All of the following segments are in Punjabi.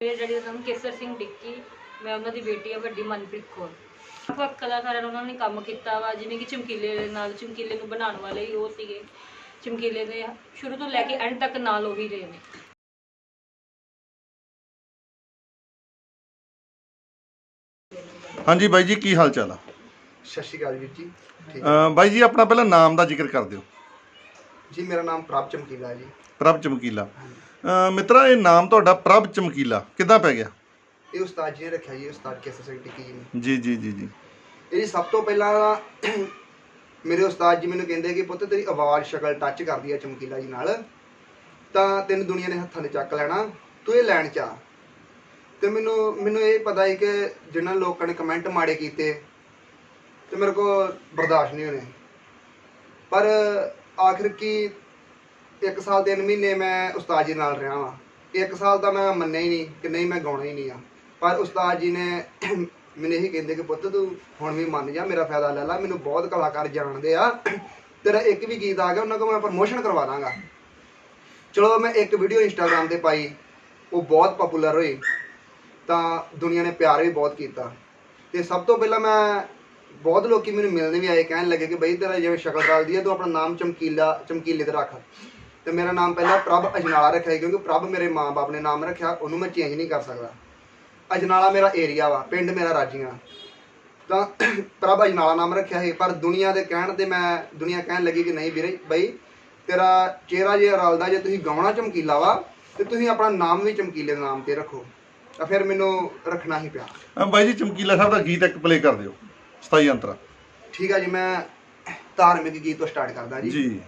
ਮੇਰੇ ਡੈਡੀ ਦਾ ਨਾਮ ਕੇਸਰ ਸਿੰਘ ਡਿੱਕੀ ਮੈਂ ਉਹਨਾਂ ਦੀ ਬੇਟੀ ਆ ਵੱਡੀ ਮਨਪ੍ਰੀਤ ਕੌਰ। ਵੱਖ ਕਲਾਕਾਰਾਂ ਨਾਲ ਉਹਨਾਂ ਨੇ ਕੰਮ ਕੀਤਾ ਵਾ ਜਿਵੇਂ ਕਿ ਚਮਕੀਲੇ ਦੇ ਨਾਲ ਚਮਕੀਲੇ ਨੂੰ ਬਣਾਉਣ ਵਾਲੇ ਹੀ ਉਹ ਸੀਗੇ। ਚਮਕੀਲੇ ਦੇ ਸ਼ੁਰੂ ਤੋਂ ਲੈ ਕੇ ਐਂਡ ਤੱਕ ਨਾਲ ਉਹ ਹੀ ਰਹੇ ਨੇ। ਹਾਂਜੀ ਬਾਈ ਜੀ ਕੀ ਹਾਲ ਚਾਲ ਆ? ਸਤਿ ਸ਼੍ਰੀ ਅਕਾਲ ਵੀਰ ਜੀ ਠੀਕ ਅਹ ਬਾਈ ਜੀ ਆਪਣਾ ਪਹਿਲਾਂ ਨਾਮ ਦਾ ਜ਼ਿਕਰ ਕਰ ਦਿਓ। ਜੀ ਮੇਰਾ ਨਾਮ ਪ੍ਰਭ ਚਮਕੀਲਾ ਹੈ ਜੀ। ਪ੍ਰਭ ਚਮਕੀਲਾ। ਅਹ ਮਿੱਤਰਾ ਇਹ ਨਾਮ ਤੁਹਾਡਾ ਪ੍ਰਭ ਚਮਕੀਲਾ ਕਿੱਦਾਂ ਪੈ ਗਿਆ? ਇਹ ਉਸਤਾਦ ਜੀ ਨੇ ਰੱਖਿਆ ਜੀ ਉਸਤਾਦ ਕੇਸਰ ਸਿੰਘ ਟਿੱਕੀ ਜੀ ਨੇ। ਜੀ ਜੀ ਜੀ ਜੀ। ਇਹ ਜੀ ਸਭ ਤੋਂ ਪਹਿਲਾਂ ਮੇਰੇ ਉਸਤਾਦ ਜੀ ਮੈਨੂੰ ਕਹਿੰਦੇ ਕਿ ਪੁੱਤ ਤੇਰੀ ਆਵਾਜ਼ ਸ਼ਕਲ ਟੱਚ ਕਰਦੀ ਹੈ ਚਮਕੀਲਾ ਜੀ ਨਾਲ ਤਾਂ ਤੈਨੂੰ ਦੁਨੀਆ ਨੇ ਹੱਥਾਂ 'ਤੇ ਚੱਕ ਲੈਣਾ ਤੂੰ ਇਹ ਲੈਣ ਚ ਆ। ਤੇ ਮੈਨੂੰ ਮੈਨੂੰ ਇਹ ਪਤਾ ਹੈ ਕਿ ਜਿਨ੍ਹਾਂ ਲੋਕਾਂ ਨੇ ਕਮੈਂਟ ਮਾੜੇ ਕੀਤੇ ਤੇ ਮੇਰੇ ਕੋਲ ਬਰਦਾਸ਼ਤ ਨਹੀਂ ਹੋਣੇ। ਪਰ ਆਖਿਰ ਕੀ ਇੱਕ ਸਾਲ ਤਿੰਨ ਮਹੀਨੇ ਮੈਂ ਉਸਤਾਦ ਜੀ ਨਾਲ ਰਿਹਾ ਵਾਂ। ਇੱਕ ਸਾਲ ਤਾਂ ਮੈਂ ਮੰਨਿਆ ਹੀ ਨਹੀਂ ਕਿ ਨਹੀਂ ਮੈਂ ਗਾਉਣਾ ਹੀ ਨਹੀਂ ਆ। ਪਰ ਉਸਤਾਦ ਜੀ ਨੇ ਮੈਨੂੰ ਇਹੀ ਕਹਿੰਦੇ ਕਿ ਪੁੱਤ ਤੂੰ ਹੁਣ ਵੀ ਮੰਨ ਜਾ, ਮੇਰਾ ਫਾਇਦਾ ਲੈ ਲੈ, ਮੈਨੂੰ ਬਹੁਤ ਕਲਾਕਾਰ ਜਾਣਦੇ ਆ। ਤੇਰਾ ਇੱਕ ਵੀ ਗੀਤ ਆ ਗਿਆ, ਉਹਨਾਂ ਕੋਲ ਮੈਂ ਪ੍ਰਮੋਸ਼ਨ ਕਰਵਾ ਦਾਂਗਾ। ਚਲੋ ਮੈਂ ਇੱਕ ਵੀਡੀਓ ਇੰਸਟਾਗ੍ਰam ਤੇ ਪਾਈ, ਉਹ ਬਹੁਤ ਪਪੂਲਰ ਹੋਈ। ਤਾਂ ਦੁਨੀਆ ਨੇ ਪਿਆਰ ਵੀ ਬਹੁਤ ਕੀਤਾ। ਤੇ ਸਭ ਤੋਂ ਪਹਿਲਾਂ ਮੈਂ ਬਹੁਤ ਲੋਕੀ ਮੈਨੂੰ ਮਿਲਦੇ ਵੀ ਆਏ, ਕਹਿਣ ਲੱਗੇ ਕਿ ਬਈ ਤੇਰਾ ਜਿਵੇਂ ਸ਼ਕਲ ਰਲਦੀ ਹੈ ਤੂੰ ਆਪਣਾ ਨਾਮ ਚਮਕੀਲਾ ਚਮਕੀਲੇ ਤੇ ਰੱਖ। ਤੇ ਮੇਰਾ ਨਾਮ ਪਹਿਲਾਂ ਪ੍ਰਭ ਅਜਨਾਲਾ ਰੱਖਿਆ ਸੀ ਕਿਉਂਕਿ ਪ੍ਰਭ ਮੇਰੇ ਮਾਂ-ਬਾਪ ਨੇ ਨਾਮ ਰੱਖਿਆ ਉਹਨੂੰ ਮੈਂ ਚੇਂਜ ਨਹੀਂ ਕਰ ਸਕਦਾ। ਅਜਨਾਲਾ ਮੇਰਾ ਏਰੀਆ ਵਾ ਪਿੰਡ ਮੇਰਾ ਰਾਜੀਆਂ। ਤਾਂ ਪ੍ਰਭ ਅਜਨਾਲਾ ਨਾਮ ਰੱਖਿਆ ਸੀ ਪਰ ਦੁਨੀਆ ਦੇ ਕਹਿਣ ਤੇ ਮੈਂ ਦੁਨੀਆ ਕਹਿਣ ਲੱਗੀ ਕਿ ਨਹੀਂ ਵੀਰੇ ਬਈ ਤੇਰਾ ਚਿਹਰਾ ਜੇ ਰਲਦਾ ਜੇ ਤੁਸੀਂ ਗਾਉਣਾ ਚਮਕੀਲਾ ਵਾ ਤੇ ਤੁਸੀਂ ਆਪਣਾ ਨਾਮ ਵੀ ਚਮਕੀਲੇ ਦੇ ਨਾਮ ਤੇ ਰੱਖੋ। ਤਾਂ ਫਿਰ ਮੈਨੂੰ ਰੱਖਣਾ ਹੀ ਪਿਆ। ਬਾਈ ਜੀ ਚਮਕੀਲਾ ਸਾਹਿਬ ਦਾ ਗੀਤ ਇੱਕ ਪਲੇ ਕਰ ਦਿਓ 27 ਅੰਤਰਾ ਠੀਕ ਆ ਜੀ ਮੈਂ ਧਾਰਮਿਕ ਗੀਤ ਤੋਂ ਸਟਾਰਟ ਕਰਦਾ ਜੀ। ਜੀ।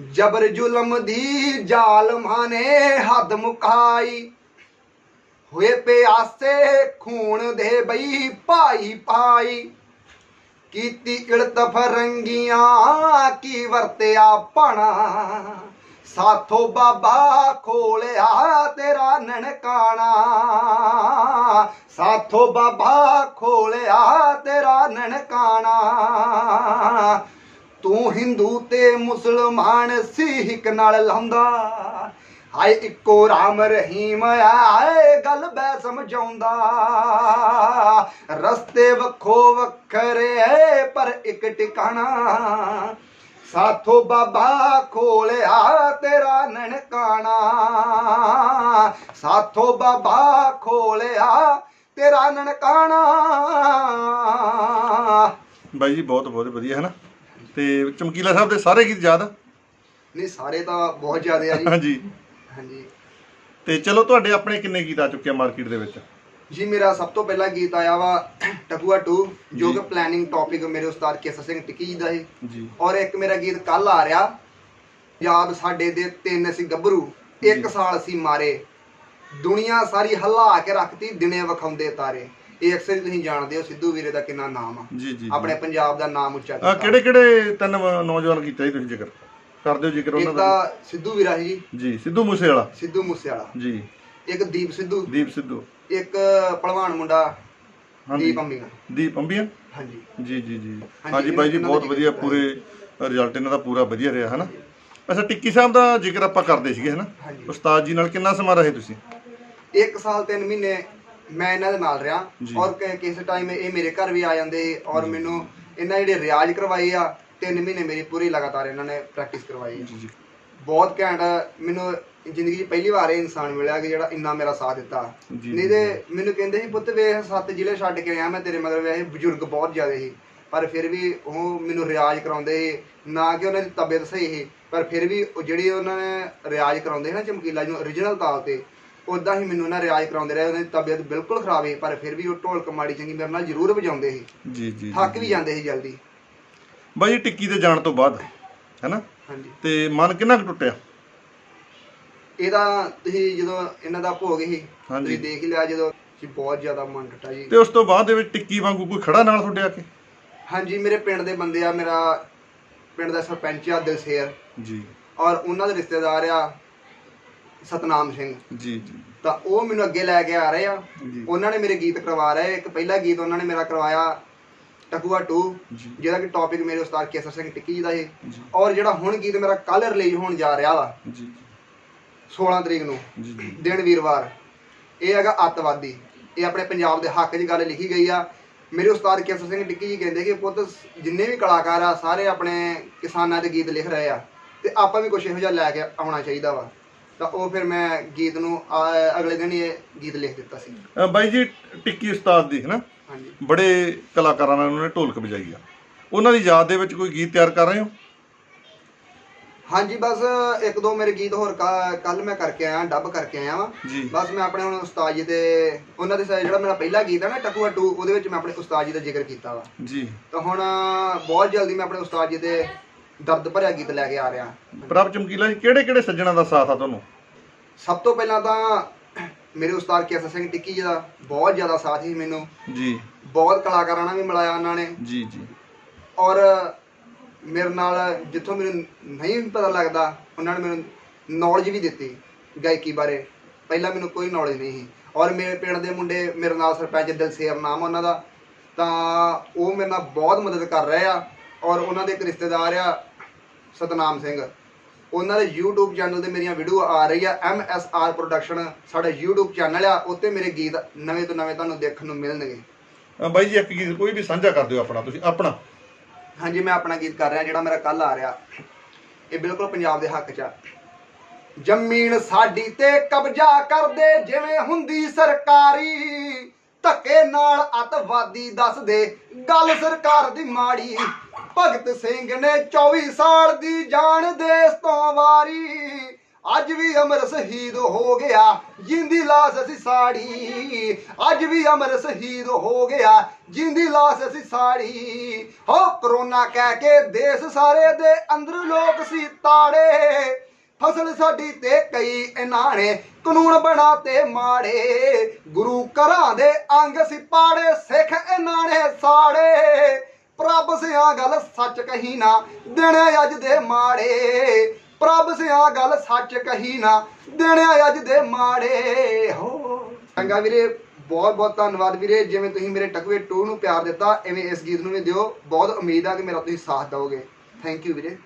ਜਬਰ ਜ਼ੁਲਮ ਦੀ ਜ਼ਾਲਮਾਂ ਨੇ ਹੱਦ ਮੁਕਾਈ। ਹੋਏ ਪਿਆਸੇ ਖੂਨ ਦੇ ਬਈ ਭਾਈ ਪਾਈ ਕੀਤੀ ਇਲਤ ਫਰੰਗੀਆਂ ਕੀ ਵਰਤਿਆ ਪਣਾ ਸਾਥੋ ਬਾਬਾ ਖੋਲਿਆ ਤੇਰਾ ਨਨਕਾਣਾ। ਸਾਥੋ ਬਾਬਾ ਖੋਲਿਆ ਤੇਰਾ ਨਨਕਾਣਾ। ਤੂੰ ਹਿੰਦੂ ਤੇ ਮੁਸਲਮਾਨ ਸਿੱਖ ਨਾਲ ਲਾਉਂਦਾ। ਹਾਏ, ਇੱਕੋ ਰਾਮ ਰਹੀਮ ਆਏ, ਗੱਲ ਬੈ ਸਮਝਾਉਂਦਾ। ਰਸਤੇ ਵੱਖੋ ਵੱਖਰੇ, ਪਰ ਇੱਕ ਟਿਕਾਣਾ। ਸਾਥੋ ਬਾਬਾ ਖੋਲਿਆ ਤੇਰਾ ਨਨਕਾਣਾ। ਸਾਥੋ ਬਾਬਾ ਖੋਲਿਆ ਤੇਰਾ ਨਨਕਾਣਾ। ਬਾਈ ਜੀ ਬਹੁਤ ਬਹੁਤ ਵਧੀਆ ਹੈ ਨਾ ਤੇ ਚਮਕੀਲਾ ਸਾਹਿਬ ਦੇ ਸਾਰੇ ਗੀਤ ਯਾਦ ਆ? ਨਹੀਂ ਸਾਰੇ ਤਾਂ ਬਹੁਤ ਜ਼ਿਆਦੇ ਆ ਜੀ। ਹਾਂਜੀ। ਹਾਂਜੀ। ਤੇ ਚਲੋ ਤੁਹਾਡੇ ਆਪਣੇ ਕਿੰਨੇ ਗੀਤ ਆ ਚੁੱਕੇ ਆ ਮਾਰਕੀਟ ਦੇ ਵਿੱਚ? ਜੀ ਮੇਰਾ ਸਭ ਤੋਂ ਪਹਿਲਾ ਗੀਤ ਆਇਆ ਵਾ ਟਕੂਆ 2 ਜੋ। ਕਿ ਪਲੈਨਿੰਗ ਟੌਪਿਕ ਮੇਰੇ ਉਸਤਾਦ ਕੇਸਰ ਸਿੰਘ ਟਿੱਕੀ ਜੀ ਦਾ ਹੈ ਜੀ। ਔਰ ਇੱਕ ਮੇਰਾ ਗੀਤ ਕੱਲ ਆ ਰਿਹਾ ਯਾਦ ਸਾਡੇ ਦੇ ਤਿੰਨ ਸੀ ਗੱਭਰੂ ਇੱਕ। ਸਾਲ ਸੀ ਮਾਰੇ ਦੁਨੀਆ ਸਾਰੀ ਹੱਲਾ ਕੇ ਰੱਖਤੀ ਦਿਨੇ ਵਿਖਾਉਂਦੇ ਤਾਰੇ। ਇਹ ਅਕਸਰ ਹੀ ਤੁਸੀਂ ਜਾਣਦੇ ਹੋ ਸਿੱਧੂ ਵੀਰੇ ਦਾ ਕਿੰਨਾ ਨਾਮ ਆ। ਜੀ ਜੀ ਆਪਣੇ ਪੰਜਾਬ ਦਾ ਨਾਮ ਉੱਚਾ ਆ ਕੀਤਾ। ਕਿਹੜੇ ਕਿਹੜੇ ਤਿੰਨ ਨੌਜਵਾਨ ਕੀਤਾ ਜੀ ਤੁਸੀਂ ਜ਼ਿਕਰ? ਕਰ ਦਿਓ ਜ਼ਿਕਰ ਉਹਨਾਂ ਇੱਕ ਦਾ ਤਾਂ ਸਿੱਧੂ ਵੀਰਾ ਸੀ ਜੀ। ਜੀ ਸਿੱਧੂ ਮੂਸੇ ਵਾਲਾ ਸਿੱਧੂ ਮੂਸੇਵਾਲਾ। ਜੀ। ਇੱਕ ਦੀਪ ਸਿੱਧੂ। ਦੀਪ ਸਿੱਧੂ। ਇੱਕ ਭਲਵਾਨ ਮੁੰਡਾ ਹਾਂਜੀ। ਦੀਪ ਅੰਬੀਆਂ। ਦੀਪ ਅੰਬੀਆਂ? ਹਾਂਜੀ। ਜੀ ਜੀ ਜੀ। ਹਾਂਜੀ, ਬਾਈ ਜੀ ਇਹਨਾਂ ਦਾ ਬਹੁਤ ਜ਼ਿਕਰ ਵਧੀਆ ਕੀਤਾ। ਪੂਰੇ ਰਿਜ਼ਲਟ ਇਹਨਾਂ ਦਾ ਪੂਰਾ ਵਧੀਆ ਰਿਹਾ ਹਨਾ? ਅੱਛਾ ਟਿੱਕੀ ਸਾਹਿਬ ਦਾ ਜ਼ਿਕਰ ਆਪਾਂ ਕਰਦੇ ਸੀਗੇ ਹਨਾ? ਹਾਂਜੀ। ਉਸਤਾਦ ਜੀ ਨਾਲ ਕਿੰਨਾ ਸਮਾਂ ਰਹੇ ਤੁਸੀਂ? ਇੱਕ ਸਾਲ ਤਿੰਨ ਮਹੀਨੇ ਮੈਂ ਇਹਨਾਂ ਦੇ ਨਾਲ ਰਿਹਾ ਜੀ। ਔਰ ਕਿ- ਕਿਸੇ ਟਾਈਮ ਇਹ ਮੇਰੇ ਘਰ ਵੀ ਆ ਜਾਂਦੇ ਔਰ ਮੈਨੂੰ ਇਹਨਾਂ ਜਿਹੜੇ ਰਿਆਜ਼ ਕਰਵਾਏ ਆ ਤਿੰਨ ਮਹੀਨੇ ਮੇਰੀ ਪੂਰੀ ਲਗਾਤਾਰ ਇਹਨਾਂ ਨੇ ਪ੍ਰੈਕਟਿਸ ਕਰਵਾਈ ਆ। ਜੀ ਜੀ। ਬਹੁਤ ਘੈਂਟ ਮੈਨੂੰ ਜ਼ਿੰਦਗੀ 'ਚ ਪਹਿਲੀ ਵਾਰ ਇਹ ਇਨਸਾਨ ਮਿਲਿਆ ਕਿ ਜਿਹੜਾ ਇੰਨਾ ਮੇਰਾ ਸਾਥ ਦਿੱਤਾ। ਜੀ, ਨਹੀਂ ਤੇ ਮੈਨੂੰ ਕਹਿੰਦੇ ਸੀ ਪੁੱਤ ਵੇਖ ਸੱਤ ਜ਼ਿਲ੍ਹੇ ਛੱਡ ਕੇ ਆਇਆ ਮੈਂ ਤੇਰੇ ਮਗਰ ਵੇਖ ਬਜ਼ੁਰਗ ਬਹੁਤ ਜ਼ਿਆਦੇ ਸੀ। ਪਰ ਫਿਰ ਵੀ ਉਹ ਮੈਨੂੰ ਰਿਆਜ਼ ਕਰਾਉਂਦੇ ਸੀ। ਨਾ ਕਿ ਉਹਨਾਂ ਦੀ ਤਬੀਅਤ ਸਹੀ ਸੀ ਪਰ ਫਿਰ ਵੀ ਉਹ ਜਿਹੜੀ ਉਹਨਾਂ ਨੇ ਰਿਆਜ਼ ਕਰਾਉਂਦੇ ਸੀ ਨਾ ਚਮਕੀਲਾ ਜੀ ਨੂੰ origignal ਤਾਲ ਤੇ ਉਦਾਂ ਹੀ ਮੈਨੂੰ ਨਾ ਰਿਆਜ਼ ਕਰਾਉਂਦੇ ਰਹੇ ਉਹਨਾਂ ਦੀ ਤਬੀਅਤ ਬਿਲਕੁਲ ਖਰਾਬ ਸੀ ਪਰ ਫਿਰ ਵੀ ਉਹ ਢੋਲਕ ਮਾੜੀ ਚੰਗੀ ਮੇਰੇ ਨਾਲ ਜ਼ਰੂਰ ਵਜਾਉਂਦੇ ਸੀ। ਜੀ ਜੀ ਥੱਕ ਵੀ ਜਾਂਦੇ ਸੀ ਜਲਦੀ। ਬਾਈ ਟਿੱਕੀ ਦੇ ਜਾਣ ਤੋਂ ਬਾਅਦ ਹੈਨਾ? ਹਾਂਜੀ। ਤੇ ਮਨ ਕਿੰਨਾ ਕੁ ਟੁੱਟਿਆ? ਇਹਦਾ ਤੁਸੀਂ ਜਦੋਂ ਇਹਨਾਂ ਦਾ ਭੋਗ ਸੀ ਹਾਂਜੀ। ਤੁਸੀਂ ਦੇਖ ਹੀ ਲਿਆ ਜਦੋਂ ਜੀ ਬਹੁਤ ਜ਼ਿਆਦਾ ਮਨ ਟੁੱਟਾ ਜੀ। ਤੇ ਉਸ ਤੋਂ ਬਾਅਦ ਦੇ ਵਿੱਚ ਟਿੱਕੀ ਵਾਂਗੂ ਕੋਈ ਖੜਾ ਨਾਲ ਤੁਹਾਡੇ ਆ ਕੇ? ਹਾਂਜੀ ਮੇਰੇ ਪਿੰਡ ਦੇ ਬੰਦੇ ਆ ਮੇਰਾ ਪਿੰਡ ਦਾ ਸਰਪੰਚ ਆ ਦਿਲਸੇਰ। ਜੀ। ਔਰ ਉਹਨਾਂ ਦੇ ਰਿਸ਼ਤੇਦਾਰ ਆ ਸਤਨਾਮ ਸਿੰਘ। ਜੀ ਜੀ। ਤਾਂ ਉਹ ਮੈਨੂੰ ਅੱਗੇ ਲੈ ਕੇ ਆ ਰਹੇ ਆ। ਜੀ। ਉਹਨਾਂ ਨੇ ਮੇਰੇ ਗੀਤ ਕਰਵਾ ਰਹੇ ਇੱਕ ਪਹਿਲਾ ਗੀਤ ਉਹਨਾਂ ਨੇ ਮੇਰਾ ਕਰਵਾਇਆ ਟਕੂਆ 2 ਜੀ। ਜਿਹਦਾ ਕਿ ਟੌਪਿਕ ਮੇਰੇ ਉਸਤਾਦ ਕੇਸਰ ਸਿੰਘ ਟਿੱਕੀ ਜੀ ਦਾ ਹੈ ਜੀ। ਔਰ ਜਿਹੜਾ ਹੁਣ ਗੀਤ ਮੇਰਾ ਕੱਲ ਰਿਲੀਜ਼ ਹੋਣ ਜਾ ਰਿਹਾ ਵਾ ਜੀ 16 ਤਰੀਕ ਨੂੰ ਜੀ ਜੀ। ਦਿਨ ਵੀਰਵਾਰ ਇਹ ਹੈਗਾ ਅੱਤਵਾਦੀ। ਇਹ ਆਪਣੇ ਪੰਜਾਬ ਦੇ ਹੱਕ 'ਚ ਗੱਲ ਲਿਖੀ ਗਈ ਆ। ਮੇਰੇ ਉਸਤਾਦ ਕੇਸਰ ਸਿੰਘ ਟਿੱਕੀ ਜੀ ਕਹਿੰਦੇ ਕਿ ਪੁੱਤ ਜਿੰਨੇ ਵੀ ਕਲਾਕਾਰ ਆ ਸਾਰੇ ਆਪਣੇ ਕਿਸਾਨਾਂ ਦੇ ਗੀਤ ਲਿਖ ਰਹੇ ਆ। ਤੇ ਆਪਾਂ ਵੀ ਕੁਝ ਇਹੋ ਜਿਹਾ ਲੈ ਕੇ ਆਉਣਾ ਚਾਹੀਦਾ ਵਾ। ਤਾਂ ਉਹ ਫਿਰ ਮੈਂ ਗੀਤ ਨੂੰ ਆ- ਅਗਲੇ ਦਿਨ ਹੀ ਇਹ ਗੀਤ ਲਿਖ ਦਿੱਤਾ ਸੀ। ਅ, ਬਾਈ ਜੀ ਟਿੱਕੀ ਉਸਤਾਦ ਦੀ ਹੈ ਨਾ ਹਾਂਜੀ। ਬੜੇ ਕਲਾਕਾਰਾਂ ਨਾਲ ਉਹਨਾਂ ਨੇ ਢੋਲਕ ਵਜਾਈ ਆ। ਉਹਨਾਂ ਦੀ ਯਾਦ ਦੇ ਵਿੱਚ ਕੋਈ ਗੀਤ ਤਿਆਰ ਕਰ ਰਹੇ ਹੋ? ਹਾਂਜੀ ਬਸ ਇੱਕ ਦੋ ਮੇਰੇ ਗੀਤ ਹੋਰ ਕੱਲ ਮੈਂ ਕਰਕੇ ਆਇਆ ਡੱਬ ਕਰਕੇ ਆਇਆ ਵਾਂ। ਜੀ। ਬਸ ਮੈਂ ਆਪਣੇ ਹੁਣ ਉਸਤਾਦ ਜੀ ਦੇ ਉਹਨਾਂ ਦੇ ਜਿਹੜਾ ਮੇਰਾ ਪਹਿਲਾ ਗੀਤ ਹੈ ਨਾ ਟਕੂਆ 2 ਉਹਦੇ ਵਿੱਚ ਮੈਂ ਆਪਣੇ ਉਸਤਾਦ ਜੀ ਦਾ ਜ਼ਿਕਰ ਕੀਤਾ ਵਾ। ਜੀ। ਤਾਂ ਹੁਣ ਬਹੁਤ ਜਲਦੀ ਮੈਂ ਆਪਣੇ ਉਸਤਾਦ ਜੀ ਦੇ ਦਰਦ ਭਰਿਆ ਗੀਤ ਲੈ ਕੇ ਆ ਰਿਹਾ। ਪ੍ਰਭ ਚਮਕੀਲਾ ਜੀ ਕਿਹੜੇ ਕਿਹੜੇ ਸੱਜਣਾ ਦਾ ਸਾਥ ਆ ਤੁਹਾਨੂੰ? ਸਭ ਤੋਂ ਪਹਿਲਾਂ ਤਾਂ ਮੇਰੇ ਉਸਤਾਦ ਕੇਸਰ ਸਿੰਘ ਟਿੱਕੀ ਜੀ ਦਾ ਬਹੁਤ ਜ਼ਿਆਦਾ ਸਾਥ ਸੀ ਮੈਨੂੰ। ਜੀ। ਬਹੁਤ ਕਲਾਕਾਰਾਂ ਨਾਲ ਵੀ ਮਿਲਾਇਆ ਉਹਨਾਂ ਨੇ। ਜੀ ਜੀ। ਔਰ ਮੇਰੇ ਨਾਲ ਜਿੱਥੋਂ ਮੈਨੂੰ ਨਹੀਂ ਪਤਾ ਲੱਗਦਾ ਉਹਨਾਂ ਨੇ ਮੈਨੂੰ ਨੌਲੇਜ ਵੀ ਦਿੱਤੀ ਗਾਇਕੀ ਬਾਰੇ। ਪਹਿਲਾਂ ਮੈਨੂੰ ਕੋਈ ਨੌਲੇਜ ਨਹੀਂ ਸੀ। ਔਰ ਮੇਰੇ ਪਿੰਡ ਦੇ ਮੁੰਡੇ ਮੇਰੇ ਨਾਲ ਸਰਪੰਚ ਦਿਲਸੇਰ ਨਾਮ ਉਹਨਾਂ ਦਾ। ਤਾਂ ਉਹ ਮੇਰੇ ਨਾਲ ਬਹੁਤ ਮਦਦ ਕਰ ਰਹੇ ਆ। ਔਰ ਉਹਨਾਂ ਦੇ ਇੱਕ ਰਿਸ਼ਤੇਦਾਰ ਆ ਸਤਨਾਮ ਸਿੰਘ। ਉਹਨਾਂ ਦੇ YouTube ਚੈਨਲ ਤੇ ਮੇਰੀਆਂ ਵੀਡੀਓ ਆ ਰਹੀ ਆ। MSR ਪ੍ਰੋਡਕਸ਼ਨ ਸਾਡਾ YouTube ਚੈਨਲ ਆ। ਉੱਤੇ ਮੇਰੇ ਗੀਤ ਨਵੇਂ ਤੋਂ ਨਵੇਂ ਤੁਹਾਨੂੰ ਦੇਖਣ ਨੂੰ ਮਿਲਣਗੇ। ਅ, ਬਾਈ ਜੀ ਇੱਕ ਗੀਤ ਕੋਈ ਵੀ ਸਾਂਝਾ ਕਰ ਦਿਓ ਆਪਣਾ ਤੁਸੀਂ ਆਪਣਾ। ਹਾਂਜੀ ਮੈਂ ਆਪਣਾ ਗੀਤ ਕਰ ਰਿਹਾ ਜਿਹੜਾ ਮੇਰਾ ਕੱਲ ਆ ਰਿਹਾ। ਇਹ ਬਿਲਕੁਲ ਪੰਜਾਬ ਦੇ ਹੱਕ 'ਚ ਆ। ਜ਼ਮੀਨ ਸਾਡੀ ਤੇ ਕਬਜ਼ਾ ਕਰਦੇ ਜਿਵੇਂ ਹੁੰਦੀ ਸਰਕਾਰੀ। ਧੱਕੇ ਨਾਲ ਅਤਵਾਦੀ ਦੱਸਦੇ ਗੱਲ ਸਰਕਾਰ ਦੀ ਮਾੜੀ ਭਗਤ ਸਿੰਘ ਨੇ 24 ਸਾਲ ਦੀ ਜਾਨ ਦੇਸ ਤੋਂ ਵਾਰੀ। ਅੱਜ ਵੀ ਅਮਰ ਸ਼ਹੀਦ ਹੋ ਗਿਆ, ਜਿੰਦੀ ਲਾਸ਼ ਅਸੀਂ ਸਾੜੀ। ਅੱਜ ਵੀ ਅਮਰ ਸ਼ਹੀਦ ਹੋ ਗਿਆ, ਜਿੰਦੀ ਲਾਸ਼ ਅਸੀਂ ਸਾੜੀ। ਹੋ, ਕਰੋਨਾ ਕਹਿ ਕੇ ਦੇਸ਼ ਸਾਰੇ ਦੇ ਅੰਦਰ ਲੋਕ ਸੀ ਤਾੜੇ। ਫਸਲ ਸਾਡੀ ਤੇ ਕਈ ਇਹਨਾਂ ਨੇ ਕਾਨੂੰਨ ਬਣਾ ਤੇ ਮਾੜੇ। ਗੁਰੂ ਘਰਾਂ ਦੇ ਅੰਗ ਸੀ ਪਾੜੇ, ਸਿੱਖ ਇਹਨਾਂ ਨੇ ਸਾੜੇ। ਪ੍ਰਭ ਸਿਆ ਗੱਲ ਸੱਚ ਕਹੀ ਨਾ, ਦਿਨੇ ਅੱਜ ਦੇ ਮਾੜੇ। ਪ੍ਰਭ ਸਿਆ ਗੱਲ ਸੱਚ ਕਹੀ ਨਾ, ਦਿਨੇ ਅੱਜ ਦੇ ਮਾੜੇ। ਹੋ। ਚੰਗਾ ਵੀਰੇ ਬਹੁਤ ਬਹੁਤ ਧੰਨਵਾਦ ਵੀਰੇ, ਜਿਵੇਂ ਤੁਸੀਂ ਮੇਰੇ ਟਕਵੇ 2 ਨੂੰ ਪਿਆਰ ਦਿੱਤਾ, ਐਵੇਂ ਇਸ ਗੀਤ ਨੂੰ ਵੀ ਦਿਓ। ਬਹੁਤ ਉਮੀਦ ਆ ਕਿ ਮੇਰਾ ਤੁਸੀਂ ਸਾਥ ਦਿਓਗੇ। ਥੈਂਕ ਯੂ ਵੀਰੇ।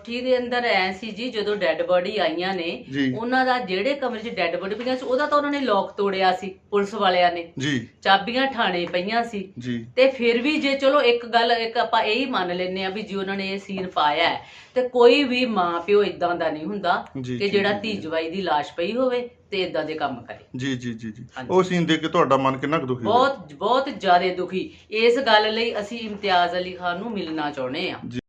ਕੋਠੀ ਦੇ ਅੰਦਰ ਐ ਸੀ ਜੀ ਜਦੋਂ ਡੈੱਡ ਬੋਡੀ ਆਈਆਂ ਨੇ ਜੀ। ਉਹਨਾਂ ਦਾ ਜਿਹੜੇ ਕਮਰੇ 'ਚ ਡੈੱਡ ਬੋਡੀ ਪਈਆਂ ਸੀ ਉਹਦਾ ਤਾਂ ਉਹਨਾਂ ਨੇ ਲੋਕ ਤੋੜਿਆ ਸੀ ਪੁਲਿਸ ਵਾਲਿਆਂ ਨੇ। ਜੀ। ਚਾਬੀਆਂ ਠਾਣੇ ਪਈਆਂ ਸੀ। ਜੀ। ਤੇ ਫਿਰ ਵੀ ਜੇ ਚਲੋ ਇੱਕ ਗੱਲ ਇੱਕ ਆਪਾਂ ਇਹ ਹੀ ਮੰਨ ਲੈਨੇ ਆ ਵੀ ਜੀ ਉਹਨਾਂ ਨੇ ਇਹ ਸੀਨ ਪਾਇਆ ਹੈ, ਤੇ ਕੋਈ ਵੀ ਮਾਂ ਪਿਓ ਇਦਾਂ ਦਾ ਨਹੀਂ ਹੁੰਦਾ ਜੀ, ਕਿ ਜੀ, ਜਿਹੜਾ ਧੀ। ਜਵਾਈ ਦੀ ਲਾਸ਼ ਪਈ ਹੋਵੇ ਤੇ ਇਦਾਂ ਦੇ ਕੰਮ ਕਰੇ। ਜੀ ਜੀ ਜੀ ਜੀ। ਹਾਂਜੀ। ਉਹ ਸੀਨ ਦੇਖ ਕੇ ਤੁਹਾਡਾ ਮਨ ਕਿੰਨਾ ਕੁ ਦੁਖੀ ਹੋਇਆ? ਬਹੁਤ ਬਹੁਤ ਜ਼ਿਆਦਾ ਦੁਖੀ। ਇਸ ਗੱਲ ਲਈ ਅਸੀਂ ਇਮਤਿਆਜ਼ ਅਲੀ ਖਾਨ ਨੂੰ ਮਿਲਣਾ ਚਾਹੁੰਦੇ ਆ ਜੀ।